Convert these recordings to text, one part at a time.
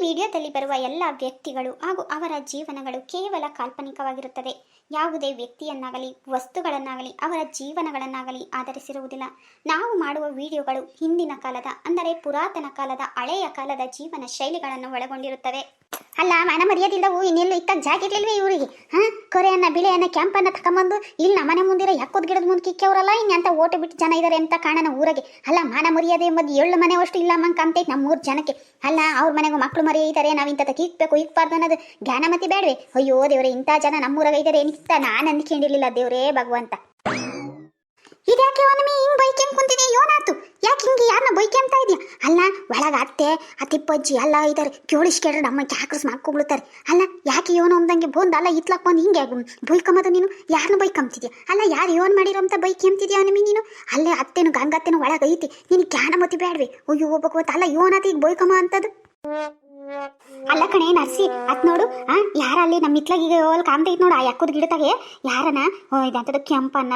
ವಿಡಿಯೋದಲ್ಲಿ ಬರುವ ಎಲ್ಲ ವ್ಯಕ್ತಿಗಳು ಹಾಗೂ ಅವರ ಜೀವನಗಳು ಕೇವಲ ಕಾಲ್ಪನಿಕವಾಗಿರುತ್ತದೆ ಯಾವುದೇ ವ್ಯಕ್ತಿಯನ್ನಾಗಲಿ, ವಸ್ತುಗಳನ್ನಾಗಲಿ, ಅವರ ಜೀವನಗಳನ್ನಾಗಲಿ ಆಧರಿಸಿರುವುದಿಲ್ಲ. ನಾವು ಮಾಡುವ ವಿಡಿಯೋಗಳು ಹಿಂದಿನ ಕಾಲದ, ಅಂದರೆ ಪುರಾತನ ಕಾಲದ, ಹಳೆಯ ಕಾಲದ ಜೀವನ ಶೈಲಿಗಳನ್ನು ಒಳಗೊಂಡಿರುತ್ತವೆ. ಅಲ್ಲ, ಮನ ಮರ್ಯಾದಿಲ್ಲವೂ ಇನ್ನೆಲ್ಲೂ ಜಾಕೆಟ್ ಜಾಗಿರ್ಲಿಲ್ವೇ ಇವರಿಗೆ? ಹಾ? ಕೊರೆಯನ್ನ, ಬಿಳೆಯನ್ನ, ಕೆಂಪನ್ನ ತಕೊಂಬಂದು ಇಲ್ಲಿ ನಮ್ಮನೆ ಮುಂದಿರ ಯಾಕೋದ್ ಗಿಡದ ಮುಂದೆ ಕಿಕ್ಕವರಲ್ಲ ಇನ್ನಂತ ಓಟು ಬಿಟ್ಟು ಜನ ಇದ್ದಾರೆ ಅಂತ ಕಾಣನ ಊರಿಗೆ? ಅಲ್ಲ, ಮಾನ ಮರ್ಯಾದೆ ಎಂಬುದು ಏಳು ಮನೆ ಅಷ್ಟು ಇಲ್ಲ ಮಂಗ್ ಕಂತೈತೆ ನಮ್ಮ ಜನಕ್ಕೆ. ಅಲ್ಲ, ಅವ್ರ ಮನೆಗೂ ಮಕ್ಕಳು ಮರಿ ಇದ್ದಾರೆ ನಾವು ಇಂಥದ್ದು ಇಕ್ಬೇಕು ಇಕ್ಬಾರ್ದು ಅನ್ನೋದು ಜ್ಞಾನಮತಿ ಬೇಡವೆ? ಅಯ್ಯೋ ದೇವ್ರೆ, ಇಂಥ ಜನ ನಮ್ಮೂರಾಗ ಇದ್ದಾರೆ ಏನಿತ್ತ ನಾನು ಅಂದ್ಕೊಂಡಿರ್ಲಿಲ್ಲ ದೇವ್ರೇ ಭಗವಂತ. ಇದ್ಯಾಕೆ ಒಮ್ಮೆ ಹಿಂಗ್ ಬೈಕೆಂ ಕುಂತಿದೆ ಯೋನಾತು ಯಾಕೆ ಹಿಂಗೆ ಯಾರನ್ನ ಬೈಕೆಂತ ಇದೆಯಾ? ಅಲ್ಲ ಒಳಗ ಅತ್ತೆ ಆ ತಿಪ್ಪಜ್ಜಿ ಎಲ್ಲ ಇದಾರೆ. ಕೇಳಿಸ್ಕೇಳ್ರೆ ನಮ್ಮ ಚಾಕ್ರಸ್ ಮಾಡ್ಕೊಬಿಡ್ತಾರೆ. ಅಲ್ಲ, ಯಾಕೆ ಯೋನ ಅಂದಂಗೆ ಬಂದು ಅಲ್ಲ ಇತ್ಲಕ್ ಬಂದು ಹಿಂಗೆ ಬೈಕಂಬದು ನೀನು? ಯಾರನ್ನ ಬೈಕಂತಿದ್ಯಾ ಅಲ್ಲ, ಯಾರು ಯೋನ್ ಮಾಡಿರೋ ಅಂತ ಬೈಕ್ ಎಂತಿದ್ಯಾ ನಮಿ ನೀನು? ಅಲ್ಲೇ ಅತ್ತೆನು ಗಂಗತ್ತೆನು ಒಳಗ ಐತಿ. ನಿನಗೆ ಜ್ಞಾನಮತಿ ಬೇಡ್ವಿ ಅಯ್ಯೋ ಹೋಗ್ಬೇಕು ಅಲ್ಲ ಯೋನಾತಿ ಈಗ ಬೈಕಮ್ಮ ಅಂತದು? ಅಲ್ಲ ಕಣೆ ನರ್ಸಿ, ಅತ್ ನೋಡು, ಆ ಯಾರಲ್ಲಿ ನಮ್ಮ ಇತ್ಲಾಗಿಗೆ ಹೋಲ್ ಕಾಣ್ತೈತಿ ನೋಡು ಯಾಕುದ್ ಗಿಡದಾಗೆ? ಯಾರನ? ಇದಂತದ ಕೆಂಪನ್ನ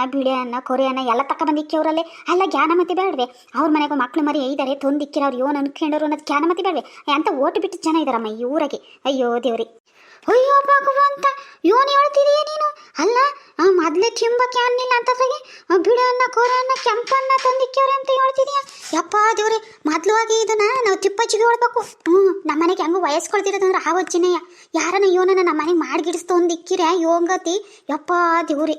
ಕೊರೆ ಅನ್ನ ಎಲ್ಲ ತಕ್ಕ ಬಂದಿಕ್ಕವ್ರಲ್ಲೇ ಅಲ್ಲ ಜ್ಞಾನಮತಿ ಬೇಡ್ವೆ. ಅವ್ರ ಮನೆಗೂ ಮಕ್ಳು ಮರಿ ಇದ್ದಾರೆ ತೊಂದಿಕ್ಕಿರ ಅವ್ರು ಯೋನ್ ಅನ್ಕೊಂಡವ್ರು ಅನ್ನೋದು ಜ್ಞಾನಮತಿ ಬೇಡ್ವೆ. ಅಂತ ಓಟ್ ಬಿಟ್ಟು ಜನ ಇದಾರಮ್ಮ ಈ ಊರಾಗೆ. ಅಯ್ಯೋ, ದೇವ್ರಿ. ಅಯ್ಯೋ, ಭಗವಂತ ಯೋನ್ ಹೇಳ್ತಿದೀಯ ನೀನು? ಅಲ್ಲ ಮೊದಲೇ ತಿಂಬಕ್ಕೆ ಅನ್ನಿಲ್ಲ ಅಂತ ಬಿಳನ್ನ ಕೋರನ್ನ ಕೆಂಪನ್ನ ತಂದಿಕ್ಕವ್ರೆ ಅಂತ ಹೇಳ್ತಿದೀಯ? ಯಪ್ಪ ದೇವ್ರಿ, ಮೊದ್ಲು ಆಗಿ ಇದನ್ನ ನಾವು ತಿಪ್ಪಚ್ಚಿಗೆ ಹೇಳ್ಬೇಕು. ಹ್ಞೂ, ನಮ್ಮನೆಗೆ ಹೆಂಗು ವಯಸ್ಕೊಳ್ತಿರೋದಂದ್ರೆ ಆ ವಜ್ಜಿನೆಯ ಯಾರನ್ನ ಇವನನ್ನ ನಮ್ಮ ಮಾಡಿ ಮಾಡ್ಗಿಡಿಸ್ತು ಒಂದಿಕ್ಕಿರ ಯೋಂಗತಿ ಯಪ್ಪ ದೇವ್ರಿ.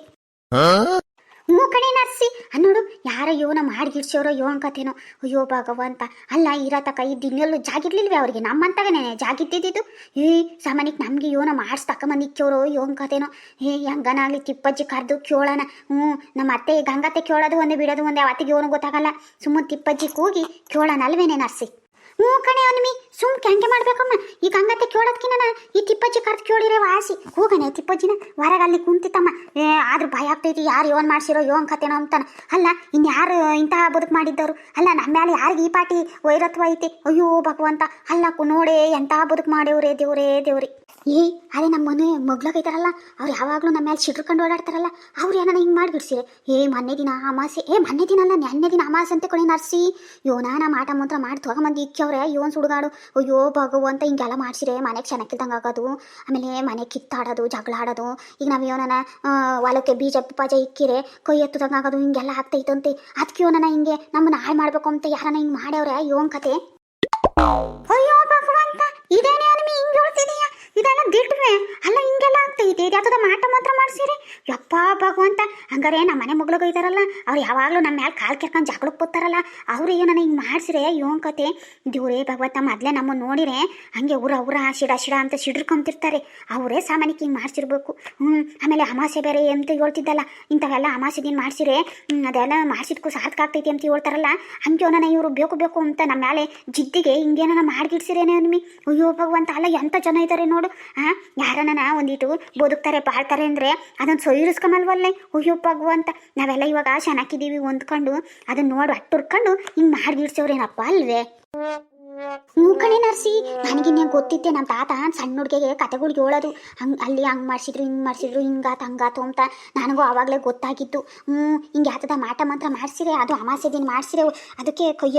ಹ್ಞೂ ಕಣೆ ನರ್ಸಿ. ಅನ್ನೋಡು ಯಾರ ಯೋನ ಮಾಡ್ಗಿಡ್ಸೋರೋ ಯೋನ್ ಕಥೆನೋ ಅಯ್ಯೋ ಭಗವಂತ ಅಲ್ಲ ಇರತಕ ಇದ್ದು ಇನ್ನೆಲ್ಲೂ ಜಾಗಿರ್ಲಿಲ್ವೇ ಅವ್ರಿಗೆ? ನಮ್ಮಂತಾಗನೇ ಜಾಗಿದ್ದಿದ್ದು ಏ, ಸಾಮಾನ್ಯಕ್ಕೆ ನಮಗೆ ಯೋನ ಮಾಡಿಸ್ ತಕೊಂಬಂದಿಕ್ಕೋರೋ ಯೋನ್ ಕಥೆನೋ ಏ, ಹೆಂಗನಾಗ್ಲಿ ತಿಪ್ಪಜ್ಜಿ ಕರೆದು ಕೇಳೋಣ ಹ್ಞೂ, ನಮ್ಮ ಅತ್ತೆ ಗಂಗತ್ತೆ ಕೇಳೋದು ಒಂದೇ, ಬಿಡೋದು ಒಂದೇ, ಅವತ್ತಿಗೆ ಯೋನು ಗೊತ್ತಾಗಲ್ಲ. ಸುಮ್ಮನೆ ತಿಪ್ಪಜ್ಜಿ ಕೂಗಿ ಕೇಳೋಣ ಅಲ್ವೇನೆ ನರ್ಸಿ? ಹ್ಞೂ ಕಣೆ ಅವನಿಮಿ. ಸುಮ್ ಕೆಂಗೆ ಮಾಡ್ಬೇಕಮ್ಮ. ಈ ಹಂಗತ್ತೆ ಕೇಳೋದ್ಕಿನ ಈ ತಿಪ್ಪಜ್ಜಿ ಕರ್ದು ಕೇಳಿರೆ ವಾಸಿ ಹೋಗನೆ ತಿಪ್ಪಜ್ಜಿನ ಹೊರಗೆ ಅಲ್ಲಿ ಕುಂತಿತ್ತಮ್ಮ. ಏ, ಆದ್ರೂ ಭಯ ಆಗ್ತೈತಿ. ಯಾರು ಯೋನ್ ಮಾಡ್ಸಿರೋ ಯೋನ್ ಕತೆನೋ ಅಂತಾನೆ. ಅಲ್ಲ ಇನ್ಯಾರು ಇಂತಹ ಬದುಕು ಮಾಡಿದ್ದವರು? ಅಲ್ಲ ನಮ್ಮ ಮೇಲೆ ಯಾರಿಗೆ ಈ ಪಾಟಿ ವೈರತ್ವ ಐತಿ? ಅಯ್ಯೋ ಭಗವಂತ. ಅಲ್ಲ ನೋಡೆ ಎಂತಹ ಬದುಕು ಮಾಡೇವ್ರೆ ದೇವ್ರೇ ದೇವ್ರಿ. ಏ ಅದೇ ನಮ್ಮ ಮನೆ ಮಗ್ಳಗೈತಾರಲ್ಲ ಅವ್ರು ಯಾವಾಗಲೂ ನಮ್ಮ ಮೇಲೆ ಸಿಡ್ಕೊಂಡು ಓಡಾಡ್ತಾರಲ್ಲ, ಅವ್ರು ಏನಾನ ಹಿಂಗೆ ಮಾಡಿಬಿಡ್ಸಿರಿ? ಏ, ಮೊನ್ನೆ ದಿನ ಅಮಾಸೆ, ಏ, ಮೊನ್ನೆ ದಿನ ಅಲ್ಲ, ನೆನ್ನೆ ದಿನ ಅಮಾಸೆ ಅಂತ ಕೊಡಿ ನರ್ಸಿ. ಯೋನಾನ ಮಾಟ ಮಂತ್ರ ಮಾಡಿ ತೊಗೊಂಬಂದು ಇಕ್ಕವ್ರೆ ಯೋನ್ ಸುಡುಗಾಡು ಅಯ್ಯೋ, ಭಗವಂತ ಹಿಂಗೆಲ್ಲ ಮಾಡ್ಸಿರೆ, ಮನೆಗೆ ಚೆನ್ನಾಗಿಲ್ದಂಗೆ ಆಗೋದು, ಆಮೇಲೆ ಮನೆ ಕಿತ್ತಾಡೋದು, ಜಗಳ ಆಡೋದು. ಈಗ ನಾವು ಯೋನನ ಹೊಲಕ್ಕೆ ಬೀಜ ಪಾಜ ಇಕ್ಕಿರೆ ಕೈ ಎತ್ತದಂಗೆ ಆಗೋದು, ಹಿಂಗೆಲ್ಲ ಆಗ್ತೈತಂತೆ. ಅದಕ್ಕೆ ಯೋನನ ಹಿಂಗೆ ನಮ್ಮನ್ನ ಹಾಳು ಮಾಡಬೇಕು ಅಂತ ಯಾರನ್ನ ಹಿಂಗೆ ಮಾಡ್ಯವ್ರೆ ಯೋನ್ ಕತೆ ಅಯ್ಯೋ ಭಗವಂತ, ಇದೇನೇ ಅನಿಮಿ ಹಿಂಗೆ ಹೇಳ್ತಿದೀಯ ಇದೆಲ್ಲ ದಿಟ್ವೆ ಅಲ್ಲ ಆಗ್ತೈತಿ ಮಾಟ ಮಾತ್ರ ಮಾಡ್ಸಿರಿ. ಯಪ್ಪ ಭಗವಂತ, ಹಂಗಾರೆ ನಮ್ಮ ಮನೆ ಮಗ್ಳಿಗೆ ಇದಾರಲ್ಲ, ಅವ್ರು ಯಾವಾಗಲೂ ನಮ್ಮ ಮ್ಯಾಲೆ ಕಾಲು ಕೆರ್ಕೊಂಡು ಜಗಳಕ್ಕೆ ಕೂತಾರಲ್ಲ ಅವ್ರು ಏನನ ಹಿಂಗೆ ಮಾಡಿಸ್ರೆ ಇವನ್ ಕತೆ. ದೇವ್ರೇ ಭಗವಂತ, ಮೊದಲೇ ನಮ್ಮನ್ನು ನೋಡಿರೆ, ಹಂಗೆ ಊರ ಊರ ಶಿಡ ಶಿಡ ಅಂತ ಸಿಡ್ಕೊಂತಿರ್ತಾರೆ ಅವರೇ ಸಾಮಾನ್ಯಕ್ಕೆ ಹಿಂಗೆ ಮಾಡಿಸಿರ್ಬೇಕು. ಹ್ಞೂ ಆಮೇಲೆ ಅಮಾಸೆ ಬೇರೆ ಅಂತ ಹೇಳ್ತಿದ್ದಲ್ಲ, ಇಂಥವೆಲ್ಲ ಅಮಾಸೆ ದಿನ ಮಾಡಿಸಿರೆ ಅದೆಲ್ಲ ಮಾಡಿಸಿದ್ಕು ಸಾರ್ಥಕ ಆಗ್ತೈತಿ ಅಂತ ಹೇಳ್ತಾರಲ್ಲ, ಹಂಗೆ ಅವನ ಇವರು ಬೇಕು ಬೇಕು ಅಂತ ನಮ್ಮ ಮೇಲೆ ಜಿದ್ದಿಗೆ ಹಿಂಗೇನ ಮಾಡಿಗಿಡ್ಸಿರೇನೆ ಅನ್ಮಿ ಅಯ್ಯೋ ಭಗವಂತ, ಅಲ್ಲ ಎಂಥ ಜನ ಇದ್ದಾರೆ ನೋಡು ಹಾಂ ಯಾರನ್ನ ಒಂದಿಟ್ಟು ಬದುಕ್ತಾರೆ, ಬಾಳ್ತಾರೆ ಅಂದರೆ ಅದನ್ನು ಸೊಯ್ರಿಸ್ಕೊಂಬಲ್ವಲ್ಲೇ ಅಯ್ಯೋ ಭಗವಂತ ನಾವೆಲ್ಲ ಇವಾಗ ಚೆನ್ನಾಗಿದ್ದೀವಿ ಹೊಂದ್ಕೊಂಡು ಅದನ್ನ ನೋಡಿ ಅಟ್ಟುರ್ಕೊಂಡು ಹಿಂಗೆ ಮಾಡ್ಗಿಡ್ಸೋರೇನಪ್ಪ ಅಲ್ವೇ? ಹ್ಞೂ ಕಣೆ ನರ್ಸಿ ನನಗಿನ್ನೇ ಗೊತ್ತಿದ್ದೆ ನಮ್ಮ ತಾತ ಸಣ್ಣ ಹುಡುಗಿಗೆ ಕತೆಗಳಿಗೆ ಹೇಳೋದು. ಹಂಗೆ ಅಲ್ಲಿ ಹಂಗ್ ಮಾಡಿಸಿದ್ರು ಹಿಂಗ್ ಮಾಡಿಸಿದ್ರು ಹಿಂಗಾತ ಹಂಗಾತು ಅಂತ ನನಗೂ ಆವಾಗಲೇ ಗೊತ್ತಾಗಿತ್ತು. ಹ್ಞೂ ಹಿಂಗೆ ಯಾತದ ಮಾಟ ಮಾತ್ರ ಮಾಡಿಸಿರೆ ಅದು ಅಮಾಸೆ ದಿನ ಮಾಡಿಸಿರೆ ಅದಕ್ಕೆ ಕೈ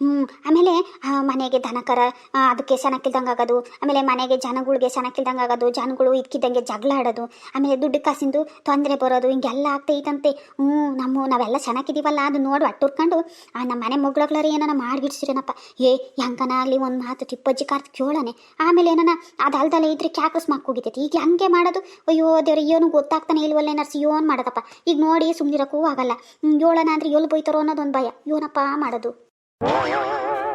ಹ್ಞೂ ಆಮೇಲೆ ಮನೆಗೆ ದನಕರ ಅದಕ್ಕೆ ಸೆನಕ್ಕಿಲ್ದಂಗೆ ಆಗೋದು. ಆಮೇಲೆ ಮನೆಗೆ ಜನಗಳಿಗೆ ಸೆನಕ್ಕಿಲ್ದಂಗೆ ಆಗೋದು ಜನಗಳು ಇದ್ಕಿದ್ದಂಗೆ ಜಗಳ ಆಡೋದು. ಆಮೇಲೆ ದುಡ್ಡು ಕಾಸಿಂದು ತೊಂದರೆ ಬರೋದು ಹಿಂಗೆಲ್ಲ ಆಗ್ತೈತಂತೆ ಹ್ಞೂ ನಮ್ಮ ನಾವೆಲ್ಲ ಚೆನ್ನಾಗಿದ್ದೀವಲ್ಲ ಅದು ನೋಡಿ ಆ, ನಮ್ಮ ಮನೆ ಮಗ್ಳಗ್ಲಾರ ಏನಾರ ಮಾಡಿಬಿಡ್ಸಿರೇನಪ್ಪ. ಏ ಹೆಂಗನ ಆಗಲಿ ಒಂದು ಮಾತು ಟಿಪ್ಪಜ್ಜಿ ಕಾರ್ತ್ ಕೇಳನೆ ಆಮೇಲೆ ಏನನ, ಅದು ಅಲ್ದಲ್ಲೇ ಇದ್ರೆ ಕ್ಯಾಕಸ್ ಹೋಗಿತೈತಿ. ಈಗ ಹಂಗೆ ಮಾಡೋದು, ಅಯ್ಯೋ ದೇವ್ರ, ಏನು ಗೊತ್ತಾಗ್ತಾನೆ ಇಲ್ವಲ್ಲ ನರ್ಸಿ ಏನು ಮಾಡೋದಪ್ಪ. ಈಗ ನೋಡಿ ಸುಮ್ಮನಿರಕ್ಕೂ ಆಗಲ್ಲ. ಏಳನ ಅಂದ್ರೆ ಎಲ್ಲಿ ಬೈತಾರೋ ಅನ್ನೋದೊಂದು ಭಯ. ಏನಪ್ಪ ಮಾಡೋದು?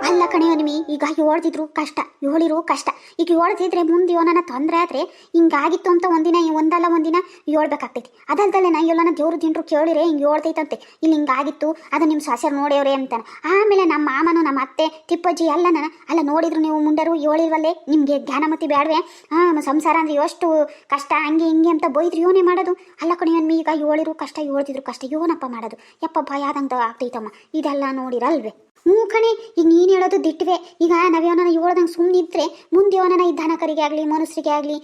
ಅಲ್ಲ ಕಣೆಯೋ ನಿಮಿ ಈಗ ಹೇಳ್ತಿದ್ರು ಕಷ್ಟ ಹೇಳಿರು ಕಷ್ಟ. ಈಗ ಹೇಳ್ತಿದ್ರೆ ಮುಂದೆ ಇವನನ್ನ ತೊಂದರೆ ಆದ್ರೆ ಹಿಂಗಾಗಿತ್ತು ಅಂತ ಒಂದಿನ, ಒಂದಲ್ಲ ಒಂದಿನ ಹೇಳ್ಬೇಕಾಗ್ತೈತಿ ಅದಲ್ದಲ್ಲೇ ನಾ ಎಲ್ಲನ ದೇವ್ರ ಜನರು ಕೇಳಿರೆ ಹಿಂಗೆ ಹೇಳ್ತೈತಂತೆ ಇಲ್ಲಿ ಹಿಂಗಾಗಿತ್ತು, ಅದು ನಿಮ್ಮ ಸೊಸೆರು ನೋಡ್ಯವ್ರೆ ಅಂತಾನೆ. ಆಮೇಲೆ ನಮ್ಮ ಮಾಮನು, ನಮ್ಮ ಅತ್ತೆ, ತಿಪ್ಪಜ್ಜಿ ಎಲ್ಲ ನನ್ನ ಅಲ್ಲ ನೋಡಿದ್ರು ನೀವು ಮುಂಡರು ಹೇಳಿಲ್ವಲ್ಲೇ ನಿಮಗೆ ಜ್ಞಾನಮತಿ ಬೇಡವೆ ಹಾಂ ಸಂಸಾರ ಅಂದ್ರೆ ಎಷ್ಟು ಕಷ್ಟ, ಹಂಗೆ ಹಿಂಗೆ ಅಂತ ಬೈದ್ರು ಇವನೇ ಮಾಡೋದು? ಅಲ್ಲ ಕಣೆಯೋ ಅನ್ಮಿ, ಈಗ ಹೇಳಿರು ಕಷ್ಟ ಹೇಳ್ತಿದ್ರು ಕಷ್ಟ ಇವನಪ್ಪ ಮಾಡೋದು. ಯಪ್ಪ ಭಯ ಆದಂಗೆ ಆಗ್ತೈತಮ್ಮ. ಇದೆಲ್ಲ ನೋಡಿರಲ್ವೇ? ಹ್ಞೂ ಕಣೆ, ಈಗ ನೀನು ಹೇಳೋದು ದಿಟ್ವೆ. ಈಗ ನಾವು ಯೋನನ ಹೇಳ್ದಂಗೆ ಸುಮ್ಮನೆ ಇದ್ದರೆ ಮುಂದೆ ಯೋನನ ಈ ದನಕರಿಗೆ ಆಗಲಿ ಮನುಷ್ಯರಿಗೆ ಆಗಲಿ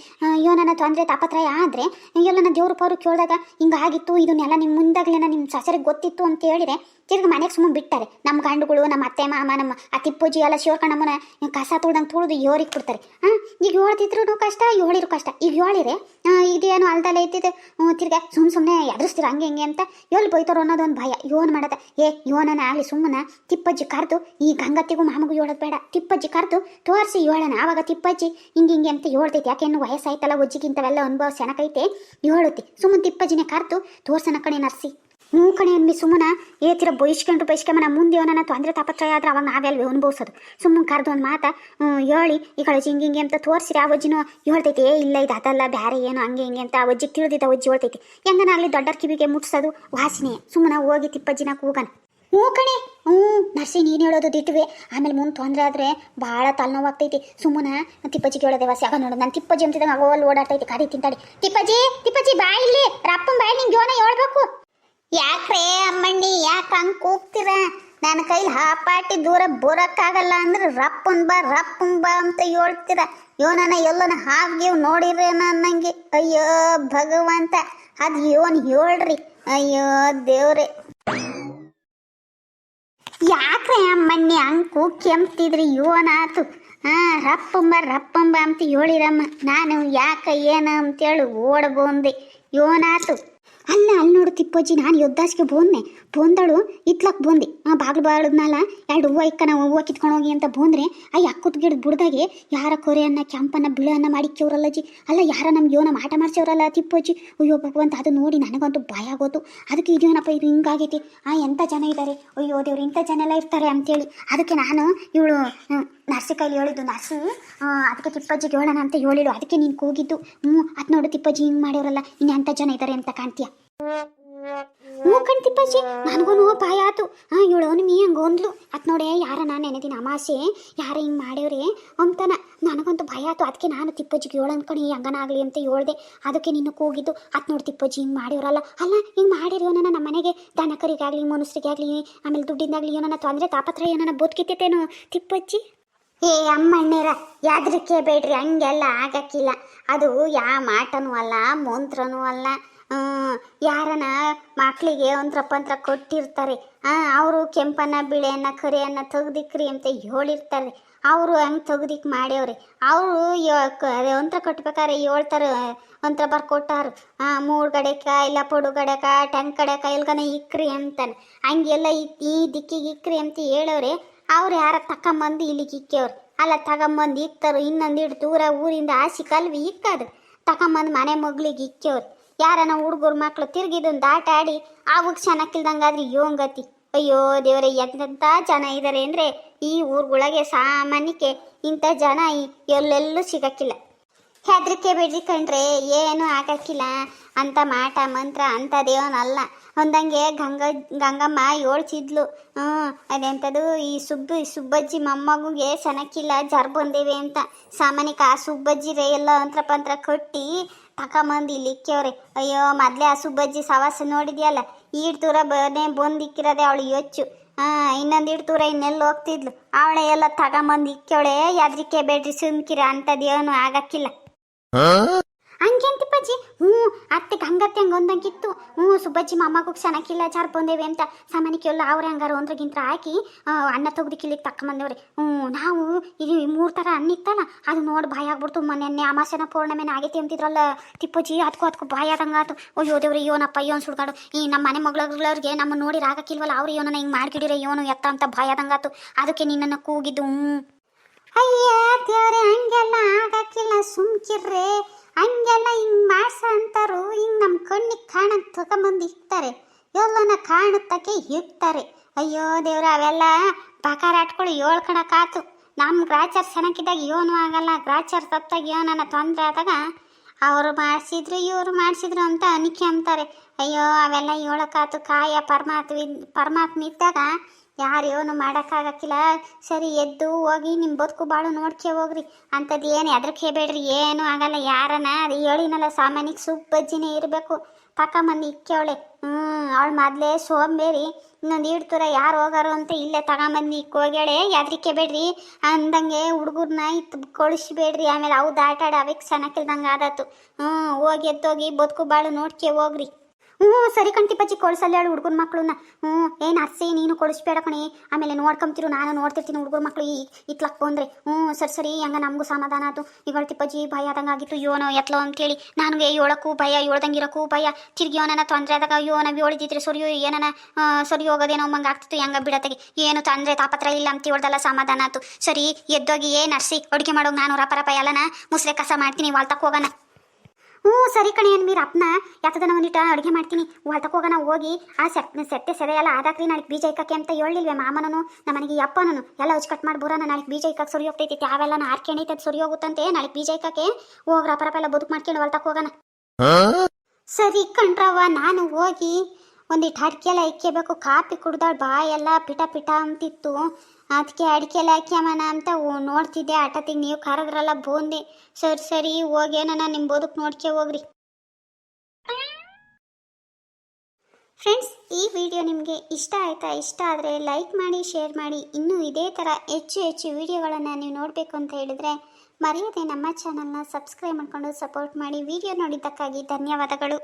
ಯೋನನ ತೊಂದರೆ ತಾಪತ್ರಯ ಆದರೆ, ಎಲ್ಲನ ದೇವ್ರ ಪವರು ಕೇಳಿದಾಗ ಹಿಂಗಾಗಿತ್ತು ಇದನ್ನೆಲ್ಲ ನಿಮ್ಮ ಮುಂದಾಗ್ಲೇನ ನಿಮ್ಮ ಸಸರಿಗೆ ಗೊತ್ತಿತ್ತು ಅಂತ ಹೇಳಿದ್ರೆ, ತಿರ್ಗಿ ಮನೆಗೆ ಸುಮ್ಮನೆ ಬಿಟ್ಟಾರೆ. ನಮ್ಮ ಗಂಡುಗಳು ನಮ್ಮ ಅತ್ತೆ, ಮಾಮ ನಮ್ಮ ಆ ತಿಪ್ಪುಜಿ ಎಲ್ಲ ಶಿವಕಣ್ಣಮ್ಮನ ಕಸ ತುಳ್ದಂಗೆ ತುಳಿದು ಯೋರಿಗೆ ಕೊಡ್ತಾರೆ. ಹಾಂ ಈಗ ಹೇಳ್ತಿದ್ರು ಕಷ್ಟ ಹೇಳಿರು ಕಷ್ಟ. ಈಗ ಹೇಳಿರೆ ಇದೇನು ಅಲ್ದಲ್ಲೇ ಇದ್ದಿದ್ದು ತಿರ್ಗ ಸುಮ್ಮ ಸುಮ್ಮನೆ ಎದುರಿಸ್ತೀರ ಹಂಗೆ ಹಿಂಗೆ ಅಂತ ಎಲ್ಲಿ ಬೈತಾರೋ ಅನ್ನೋದೊಂದು ಭಯ. ಯೋನ್ ಮಾಡದ, ಏ ಯೋನನ ಆಗಲಿ ಸುಮ್ಮನೆ ತಿಪ್ಪಜ್ಜಿ ಕರೆದು ಈ ಗಂಗತ್ತಿಗೂ ಮಾಮಗೂ ಹೇಳೋದು ಬೇಡ. ತಿಪ್ಪಜ್ಜಿ ಕರೆದು, ತೋರಿಸಿ ಹೇಳೋಣ ಆವಾಗ ತಿಪ್ಪಜ್ಜಿ, ಹಿಂಗೆ ಹಿಂಗೆ ಅಂತ ಹೇಳ್ತೈತಿ ಯಾಕೆ ಇನ್ನು ವಯಸ್ಸಾಯ್ತಲ್ಲ, ಒಜ್ಜಿಗಿಂತವೆಲ್ಲ ಅನುಭವ ಸೆನಕೈತೆ ಹೇಳುತ್ತೆ ಸುಮ್ಮನೆ ತಿಪ್ಪಜ್ಜಿನೇ ಕರೆದು ತೋರ್ಸನ ಕಣೆ ನರ್ಸಿ. ಹ್ಞೂ ಕಣೆ ಅನ್ಬಿ ಸುಮ್ಮನ ಏತಿರ ಬೈಸ್ಕೊಂಡ್ರು ಬೈಸ್ಕೊಂಬ ನಮ್ಮ ಮುಂದೆ ಏನನ ತೊಂದರೆ ತಾಪತ್ರಯ ಆದ್ರೆ ಅವಾಗ ನಾವೆಲ್ವೇ ಅನುಭವಿಸೋದು. ಸುಮ್ಮನೆ ಕರೆದು ಒಂದು ಮಾತ ಹೇಳಿ ಈ ಹಿಂಗೆ ಹಿಂಗೆ ಅಂತ ತೋರಿಸಿರಿ, ಆ ಅಜ್ಜಿನೂ ಹೇಳ್ತೈತಿ ಏ, ಇಲ್ಲ, ಇದು ಅದಲ್ಲ ಬೇರೆ ಏನು ಹಂಗೆ ಹಿಂಗೆ ಅಂತ ಆ ಅಜ್ಜಿಗೆ ತಿಳಿದಿದ್ದ ಅಜ್ಜಿ ಹೇಳ್ತೈತಿ ಹೆಂಗನಾಗಲಿ ದೊಡ್ಡರ ಕಿವಿಗೆ ಮುಟ್ಸೋದು ವಾಸನೆ ಸುಮ್ಮನೆ ಹೋಗಿ ತಿಪ್ಪಜ್ಜಿನ ಕೂಗನ ಹ್ಞೂ ಕಣೆ. ಹ್ಞೂ, ನರ್ಸಿ ನೀನು ಹೇಳೋದು ದಿಟ್ವಿ. ಆಮೇಲೆ ಮುಂದೆ ತೊಂದರೆ ಆದರೆ ಭಾಳ ತಲೆನೋವಾಗ್ತೈತಿ. ಸುಮ್ಮನೆ ತಿಪ್ಪಜ್ಜಿಗೆ ಹೇಳೋದೆ ವಾಸಿ ಆಗ ನೋಡು, ನಾನು ತಿಪ್ಪಜ್ಜಿ ಅಂತಿದ್ದಂಗೆ ಅಗೋಲ್ ಓಡಾಡ್ತೈತಿ, ಕಾದಿ ತಿಂತಾಡಿ ತಿಪ್ಪಜ್ಜಿ ತಿಪ್ಪಜ್ಜಿ ಬಾ ಇಲ್ಲಿ, ರಪ್ಪನ್ ಬಾಯಿ ನಿಂಗೆ ಜೋನ ಹೇಳ್ಬೇಕು. ಯಾಕ್ರೆ ಅಮ್ಮಣ್ಣಿ, ಯಾಕೆ ಹಂಗೆ ಕೂಗ್ತೀರ? ನನ್ನ ಕೈಲಿ ಹಾಪಾಟಿ ದೂರ ಬರೋಕ್ಕಾಗಲ್ಲ ಅಂದ್ರೆ ರಪ್ಪನ್ ಬಾ ರಪ್ಪನ್ ಬಾ ಅಂತ ಹೇಳ್ತೀರ. ಯೋನನ ಎಲ್ಲನ ಹಾಗೆ ನೋಡಿರೇನ ಅನ್ನಂಗೆ. ಅಯ್ಯೋ ಭಗವಂತ, ಅದು ಯೋನ್ ಹೇಳ್ರಿ. ಅಯ್ಯೋ ದೇವ್ರೆ. ಯಾಕ್ರೆ ಮೊನ್ನೆ ಅಂಕು ಕೆಂಪ್ತಿದ್ರಿ ಯೋನಾತು ಹಾ ರಪ್ಪಂಬ ರಪ್ಪಂಬ ಅಂತ ಹೇಳಿರಮ್ಮ. ನಾನು ಯಾಕ ಏನ ಅಂತೇಳಿ ಓಡಬಂದೆ. ಯೋನಾತು ಅಲ್ಲ, ಅಲ್ಲಿ ನೋಡು ತಿಪ್ಪಜ್ಜಿ, ನಾನು ಯುದ್ಧಾಸ್ಗೆ ಬೋಂದೆ ಬೋಂದಳು, ಇತ್ಲಕ್ ಬೋಂದೆ. ಆ ಬಾಗ್ಲು ಬಾಳದ್ನಲ್ಲ ಎರಡು ಹೂವು ಇಕ್ಕನ ಹೂವು ಕಿತ್ಕೊಂಡು ಹೋಗಿ ಅಂತ ಬೋಂದ್ರೆ ಆ ಅಕ್ಕುತ್ ಗಿಡದ ಬುಡ್ದಾಗೆ ಯಾರ ಕೊರೆಯನ್ನ, ಕೆಂಪನ್ನ, ಬಿಳನ್ನ ಮಾಡಿಕ್ಯವ್ರಲ್ಲಜ್ಜಿ ಅಲ್ಲ, ಯಾರ ನಮ್ಗೆ ಯೋನ ಮಾಟ ಮಾಡ್ಸೋರಲ್ಲ ತಿಪ್ಪಜ್ಜಿ? ಅಯ್ಯೋ, ಭಗವಂತ, ಅದು ನೋಡಿ ನನಗಂತೂ ಭಯ ಆಗೋತು. ಅದಕ್ಕೆ ಇದೇನಪ್ಪ ಇದು ಹಿಂಗಾಗೈತಿ? ಆ ಎಂಥ ಜನ ಇದ್ದಾರೆ ಅಯ್ಯೋ, ದೇವ್ರು, ಇಂಥ ಜನ ಎಲ್ಲ ಇರ್ತಾರೆ ಅಂತೇಳಿ. ಅದಕ್ಕೆ ನಾನು ಇವಳು ನರ್ಸಿ ಕೈಲಿ ಹೇಳಿದ್ದು, ನರ್ಸಿ ಅದಕ್ಕೆ ತಿಪ್ಪಜ್ಜಿಗೆ ಹೇಳೋಣ ಅಂತ ಹೇಳಿಳು. ಅದಕ್ಕೆ ನೀನು ಕೂಗಿದ್ದು. ಹ್ಞೂ ಅದು ನೋಡು ತಿಪ್ಪಜ್ಜಿ ಹಿಂಗೆ ಮಾಡೋರಲ್ಲ ಇನ್ನು ಎಂಥ ಜನ ಇದ್ದಾರೆ ಅಂತ ಕಾಣ್ತೀಯ? ಹ್ಞೂ ಕಣ್ ತಿಪ್ಪಜ್ಜಿ, ನನಗೂ ಭಯ ಆತು. ಹಾಂ ಇವಳು ಮೀ ಹಂಗೆ ಒಂದ್ಲು ಅದು ನೋಡೆ, ಯಾರ ನಾನು ನೆನೆದಿನ ಅಮಾಸೆ, ಯಾರ ಹಿಂಗೆ ಮಾಡ್ಯವ್ರೆ ಅಂತನ. ನನಗಂತೂ ಭಯ ಆತು. ಅದಕ್ಕೆ ನಾನು ತಿಪ್ಪಜ್ಜಿಗೆ ಹೇಳು ಅನ್ಕೊಂಡು ಹಂಗನ ಆಗಲಿ ಅಂತ ಹೇಳ್ದೆ. ಅದಕ್ಕೆ ನಿನ್ನ ಕೂಗಿದ್ದು, ಅದು ನೋಡಿ ತಿಪ್ಪಜ್ಜಿ ಹಿಂಗೆ ಮಾಡಿವ್ರಲ್ಲ ಅಲ್ಲ, ಹಿಂಗೆ ಮಾಡಿರಿ ನನ್ನ ನಮ್ಮ ಮನೆಗೆ? ದನಕರಿಗಾಗಲಿ, ಮನುಷ್ಯರಿಗಾಗಲಿ, ಆಮೇಲೆ ದುಡ್ಡಿಂದಾಗಲಿ ಏನನ್ನ ತೊಂದರೆ ತಾಪತ್ರ ಏನನ್ನ ಬದುಕಿತ್ತೇನೋ ತಿಪ್ಪಜ್ಜಿ? ಏ ಅಮ್ಮಣ್ಣೀರ, ಯಾದ್ರಿಕೆ ಬೇಡ್ರಿ, ಹಂಗೆಲ್ಲ ಆಗಕ್ಕಿಲ್ಲ. ಅದು ಯಾ ಮಾಟನೂ ಅಲ್ಲ, ಮಂತ್ರನೂ ಅಲ್ಲ. ಯಾರನ ಮಕ್ಕಳಿಗೆ ಒಂತ್ರ ಪಂತ್ರ ಕೊಟ್ಟಿರ್ತಾರೆ ಅವರು ಕೆಂಪನ್ನ, ಬಿಳೆಯನ್ನ, ಕರಿಯನ್ನ ತೆಗ್ದಿಕ್ರಿ ಅಂತ ಹೇಳಿರ್ತಾರೆ. ಅವರು ಹಂಗೆ ತೆಗ್ದಿಕ್ ಮಾಡ್ಯವ್ರಿ. ಅವರು ಒಂತ್ರ ಕೊಟ್ಬೇಕಾರೆ ಹೇಳ್ತಾರೆ ಒಂಥರ ಬರ್ಕೊಟ್ಟಾರು. ಮೂರು ಗಡೆಕ ಇಲ್ಲ ಪೊಡು ಗಡಕ ಟಂಗ್ ಗಡಕ ಎಲ್ಗನ ಇಕ್ರಿ ಅಂತಾನೆ. ಹಂಗೆಲ್ಲ ಈ- ದಿಕ್ಕಿಗೆ ಇಕ್ರಿ ಅಂತ ಹೇಳವ್ರೆ. ಅವ್ರು ಯಾರ ತಕೊಂಬಂದು ಇಲ್ಲಿಗೆ ಇಕ್ಕೇವ್ರು? ಅಲ್ಲ, ತಗೊಂಬಂದು ಇತ್ತರು, ಇನ್ನೊಂದು ಇಟ್ಟು ದೂರ ಊರಿಂದ ಆಸಿ ಕಲ್ವಿ ಇಕ್ಕದು ತಗೊಂಬಂದು ಮನೆ ಮಗ್ಳಿಗೆ ಇಕ್ಕೇವ್ರು. ಯಾರನ ಹುಡುಗರು ಮಕ್ಳು ತಿರ್ಗಿದೊಂದು ಆಟ ಆಡಿ, ಆವಾಗ ಚೆನ್ನಾಗಿಲ್ದಂಗಾದ್ರೆ ಯೋಂಗತಿ ಅಯ್ಯೋ ದೇವರೇ ಎಂತೆಂಥ ಜನ ಇದ್ದಾರೆ ಅಂದರೆ ಈ ಊರುಗಳಿಗೆ ಸಾಮಾನ್ಯಕ್ಕೆ ಇಂಥ ಜನ ಎಲ್ಲೆಲ್ಲೂ ಸಿಗಕ್ಕಿಲ್ಲ. ಹೆದರಿಕೆ ಬಿಡ್ರಿ ಕಣ್ರೆ, ಏನು ಆಗಕ್ಕಿಲ್ಲ. ಅಂತ ಮಾಟ, ಮಂತ್ರ ಅಂತ ದೇವನಲ್ಲ. ಒಂದಂಗೆ ಗಂಗ, ಗಂಗಮ್ಮ ಯೋಳ್ಸಿದ್ಲು. ಹ್ಞೂ ಅದೆಂಥದ್ದು ಈ ಸುಬ್ಬು ಸುಬ್ಬಜ್ಜಿ ಮೊಮ್ಮಗುಗೆ ಸನಕ್ಕಿಲ್ಲ ಜರ್ ಬಂದೇವೆ ಅಂತ. ಸಾಮಾನ್ಯಕ್ಕೆ ಆ ಸುಬ್ಬಜ್ಜಿ ರೇ ಎಲ್ಲ ಅಂತ್ರ ಪಂತ್ರ ಕಟ್ಟಿ ತಕೊಂಬಂದು ಇಲ್ಲಿ ಅಯ್ಯೋ, ಮೊದಲೇ ಆ ಸುಬ್ಬಜ್ಜಿ ಸವಾಸ ನೋಡಿದ್ಯಲ್ಲ? ಈಡ್ ದೂರ ಬನೇ ಬಂದಿಕ್ಕಿರೋದೆ ಅವಳು ಯೋಚು ಹಾಂ, ಇನ್ನೊಂದು ಇಡ್ ದೂರ ಇನ್ನೆಲ್ಲ ಹೋಗ್ತಿದ್ಲು? ಅವಳೆ ಎಲ್ಲ ತಗೊಂಬಂದು ಇಕ್ಕವಳೆ. ಯಾದ್ರಿಕೆ ಬೇಡ್ರಿ, ಸುಮ್ಕಿರ ಅಂಥದ್ದೇನು ಆಗಕ್ಕಿಲ್ಲ. ಹಂಗೆಂತಿಪ್ಪಜ್ಜಿ ಹ್ಞೂ ಅತ್ತೆ ಹಂಗತ್ತೆ, ಹಂಗ ಒಂದಂಗಿತ್ತು ಹ್ಞೂ, ಸುಬ್ಬಜ್ಜಿ ಮೊಮ್ಮಗೂ ಚೆನ್ನಾಗಿಲ್ಲ ಜಾರ್ ಬಂದೇವೆ ಅಂತ. ಸಾಮಾನ್ಯಕ್ಕೆಲ್ಲ ಅವ್ರೆ ಹಂಗಾರ ಒಂದ್ರಗಿಂತ್ರ ಹಾಕಿ ಅನ್ನ ತೆಗ್ದು ಕಿಲಿಗೆ ತಕೊಂಬಂದೇವ್ರಿ ಹ್ಞೂ, ನಾವು ಇದು ಮೂರು ಥರ ಅನ್ನ ಇತ್ತಲ್ಲ, ಅದು ನೋಡಿ ಭಯ ಆಗ್ಬಿಡ್ತು. ಮೊನ್ನೆ ಅಮಾಸೆನ ಪೌರ್ಣಮೆನ ಆಗೈತಿ ಅಂತಿದ್ರಲ್ಲ, ತಿಪ್ಪಜ್ಜಿ ಅದಕ್ಕೂ ಅದಕ್ಕೂ ಭಯ ಆದಂಗಾತು. ಅಯ್ಯೋ, ದೇವ್ರಿ ಯೋನಪ್ಪ ಯೋನ್ ಸುಡ್ಗಾಡು? ಈ ನಮ್ಮ ಮನೆ ಮಗಳವ್ರಿಗೆ ನಮ್ಮ ನೋಡಿ ರಾಗಕ್ಕಿಲ್ವಲ್ಲ ಅವ್ರು ಯೋನನ ಹಿಂಗೆ ಮಾಡ್ಕಿಡಿರೆ ಯೋನು ಎತ್ತ ಅಂತ ಭಯ ಆದಂಗಾತು. ಅದಕ್ಕೆ ನಿನ್ನನ್ನು ಕೂಗಿದ್ದು, ಹ್ಞೂ. ಅಯ್ಯ ದೇವ್ರೆ ಹಂಗೆಲ್ಲ ಆಗಕ್ಕಿಲ್ಲ, ಸುಮ್ಕಿರ್ರೆ. ಹಂಗೆಲ್ಲ ಹಿಂಗ್ ಮಾಡ್ಸ ಅಂತಾರು ಹಿಂಗ್ ನಮ್ಮ ಕಣ್ಣಿಗೆ ಕಾಣಕ್ ತಗೊಂಬಂದು ಇಕ್ತಾರೆ. ಎಲ್ಲನ ಕಾಣುತ್ತಕ್ಕೆ ಇಕ್ತಾರೆ. ಅಯ್ಯೋ ದೇವ್ರ, ಅವೆಲ್ಲ ಬಕಾರ ಆಟ್ಗಳು ಹೇಳ್ಕೊಳಕಾತು ನಮ್ಮ ಗ್ರಾಚಾರ್ ಚೆನ್ನಾಗಿದ್ದಾಗ ಏನು ಆಗಲ್ಲ, ಗ್ರಾಚಾರ್ ತಪ್ಪಾಗ ಏನನ್ನ ತೊಂದರೆ ಆದಾಗ ಅವರು ಮಾಡಿಸಿದ್ರು, ಇವರು ಮಾಡಿಸಿದ್ರು ಅಂತ ಅನಿಕೆ ಅಂತಾರೆ. ಅಯ್ಯೋ, ಅವೆಲ್ಲ ಹೇಳಕಾತು ಕಾಯ ಪರಮಾತ್ಮ ಪರಮಾತ್ಮ ಇದ್ದಾಗ ಯಾರು ಏನು ಮಾಡೋಕ್ಕಾಗಕ್ಕಿಲ್ಲ. ಸರಿ, ಎದ್ದು ಹೋಗಿ ನಿಮ್ಮ ಬದುಕು ಬಾಳು ನೋಡ್ಕೆ ಹೋಗ್ರಿ. ಅಂಥದ್ದು ಏನು ಹೆದರ್ಕೆ ಬೇಡ್ರಿ, ಏನು ಆಗಲ್ಲ. ಯಾರನ ಅದು ಹೇಳಿನಲ್ಲ ಸಾಮಾನ್ಯಕ್ಕೆ ಸುಬ್ಬಜ್ಜಿನೇ ಇರಬೇಕು. ಮಂದಿ ಇಕ್ಕವಳೆ ಹ್ಞೂ ಅವಳು ಮೊದಲೇ ಸೋಂಬೇರಿ ಇನ್ನೊಂದು ಇಡ್ತುರ ಯಾರು ಹೋಗಾರು ಅಂತ ಇಲ್ಲೇ ತಗೊಂಬಂದು ಇಕ್ಕೋಗ್ಯಾಳೆ ಯಾದ್ರಿಕೆ ಬೇಡ್ರಿ. ಅಂದಂಗೆ ಹುಡುಗರ್ನ ಇತ್ತು ಕಳಿಸ್ಬೇಡ್ರಿ ಆಮೇಲೆ ಅವು ದಾಟಾಡ ಅವಕ್ಕೆ ಸಣ್ಣಕ್ಕಿಲ್ದಂಗೆ ಆದತ್ತು. ಹ್ಞೂ ಹೋಗಿ ಎದ್ದೋಗಿ ಬದುಕು ಬಾಳು ನೋಡ್ಕೆ ಹೋಗ್ರಿ. ಹ್ಞೂ, ಸರಿ ಕಣ್ತಿಪ್ಪಚ್ಚಿ ಕೊಡ್ಸಲ್ಲ ಹೇಳು ಹುಡುಗನ ಮಕ್ಕಳನ್ನ ಹ್ಞೂ ಏನು ಅರ್ಸಿ ನೀನು ಕೊಡಿಸ್ಬೇಡ ಕಣಿ. ಆಮೇಲೆ ನೋಡ್ಕೊಂತಿರು ನಾನು ನೋಡ್ತಿರ್ತೀನಿ ಹುಡುಗರ ಮಕ್ಕಳು ಈ ಇತ್ಲಕ್ ಬಂದ್ರೆ. ಹ್ಞೂ, ಸರಿ ಸರಿ, ಹಂಗ ನಮಗೂ ಸಮಾಧಾನ ಆಯ್ತು ಈಗ ತಿಪ್ಪಜ್ಜಿ ಭಯ ಆದಂಗೆ ಆಗಿತ್ತು. ಯೋನೋ, ಎತ್ಲೋ ಅಂತೇಳಿ ನನಗೆ ಏಳಕ್ಕೂ ಭಯ ಏಳ್ದಂಗಿರಕ್ಕೂ ಭಯ. ತಿರ್ಗಿ ಯೋನನ ತೊಂದರೆ ಆದಾಗ ಅಯ್ಯೋ ನಾವು ಏಳಿದಿದ್ರೆ ಸರಿ ಏನನ ಸರಿ ಹೋಗೋದೇನೋ ಮಂಗೆ ಆಗ್ತಿತ್ತು. ಹೆಂಗ ಬಿಡತೆಗೆ ಏನು ತೊಂದರೆ ತಾಪತ್ರ ಇಲ್ಲ ಅಂತ ಹೇಳ್ದಲ್ಲ, ಸಮಾಧಾನ ಆಯ್ತು ಸರಿ, ಎದ್ದೋಗಿ ಏನು ನರ್ಸಿ, ಅಡುಗೆ ಮಾಡೋಗಿ ನಾನು ರಪ ರಪ ಎಲ್ಲನ. ಮುಸ್ರೆ ಕಸ ಮಾಡ್ತೀನಿ ವಾಲ್ತಕ್ಕೆ ಹೋಗೋಣ. ಹ್ಞೂ, ಸರಿ ಕಣೆ ಅನ್ಮೀರ್ ಅಪ್ಪನ ಯಾತದನ ಒಂದಿಟ ಅಡುಗೆ ಮಾಡ್ತೀನಿ. ಹೊಲ್ತಕ್ಕೆ ಹೋಗೋಣ, ಹೋಗಿ. ಆ ಸೆಟ್ ಸೆಟ್ಟೆ ಸೆರೆ ಎಲ್ಲ ಆದಾಕ್ರಿ ನಾಳೆ ಬೀಜ ಇಕ್ಕಕ್ಕೆ ಅಂತ ಹೇಳಿಲ್ವೇ ಮಾಮನನು, ನಮ್ಮನೆಗೆ ಅಪ್ಪನೂ ಎಲ್ಲ ಹಚ್ಚಿ ಕಟ್ ಮಾಡಿ ಬರೋಣ ನಾಳೆ ಬೀಜ ಇಕ್ಕಕ್ಕೆ ಸರಿ ಹೋಗ್ತೈತಿ ಯಾವೆಲ್ಲ ಹಾರ್ಕೊಂಡೈತೆ ಅದು ಸರಿ ಹೋಗುತ್ತಂತೆ ನಾಳೆ ಬೀಜ ಇಕ್ಕಕ್ಕೆ ಹೋಗ್ರ ಅಪರಪ್ಪ ರಪ ಎಲ್ಲ ಬದುಕು ಮಾಡ್ಕೊಂಡು ಹೊಲ್ತಕ್ಕೆ ಹೋಗೋಣ. ಸರಿ ಕಣ್ರವ್ವ, ನಾನು ಹೋಗಿ ಒಂದಿಟ್ಟು ಅಡಿಕೆ ಎಲ್ಲ ಇಕ್ಕೋಬೇಕು, ಕಾಪಿ ಬಾ ಬಾಯೆಲ್ಲ ಪಿಟ ಪಿಟ ಅಂತಿತ್ತು. ಅದಕ್ಕೆ ಅಡಿಕೆ ಎಲ್ಲ ಹಾಕ್ಯಮನ ಅಂತ ನೋಡ್ತಿದ್ದೆ. ಆಟತಿಗೆ ನೀವು ಕರೆದ್ರಲ್ಲ ಬೋಂದೆ. ಸರಿ ಸರಿ ಹೋಗೇನ ನಿಮ್ಮ ಬದುಕು ನೋಡ್ಕೆ ಹೋಗ್ರಿ. ಫ್ರೆಂಡ್ಸ್ ಈ ವಿಡಿಯೋ ನಿಮಗೆ ಇಷ್ಟ ಆಯಿತಾ? ಇಷ್ಟ ಆದರೆ ಲೈಕ್ ಮಾಡಿ ಶೇರ್ ಮಾಡಿ. ಇನ್ನೂ ಇದೇ ಥರ ಹೆಚ್ಚು ಹೆಚ್ಚು ವಿಡಿಯೋಗಳನ್ನು ನೀವು ನೋಡಬೇಕು ಅಂತ ಹೇಳಿದರೆ ಮರೆಯದೆ ನಮ್ಮ ಚಾನಲ್ನ ಸಬ್ಸ್ಕ್ರೈಬ್ ಮಾಡಿಕೊಂಡು ಸಪೋರ್ಟ್ ಮಾಡಿ. ವಿಡಿಯೋ ನೋಡಿದ್ದಕ್ಕಾಗಿ ಧನ್ಯವಾದಗಳು.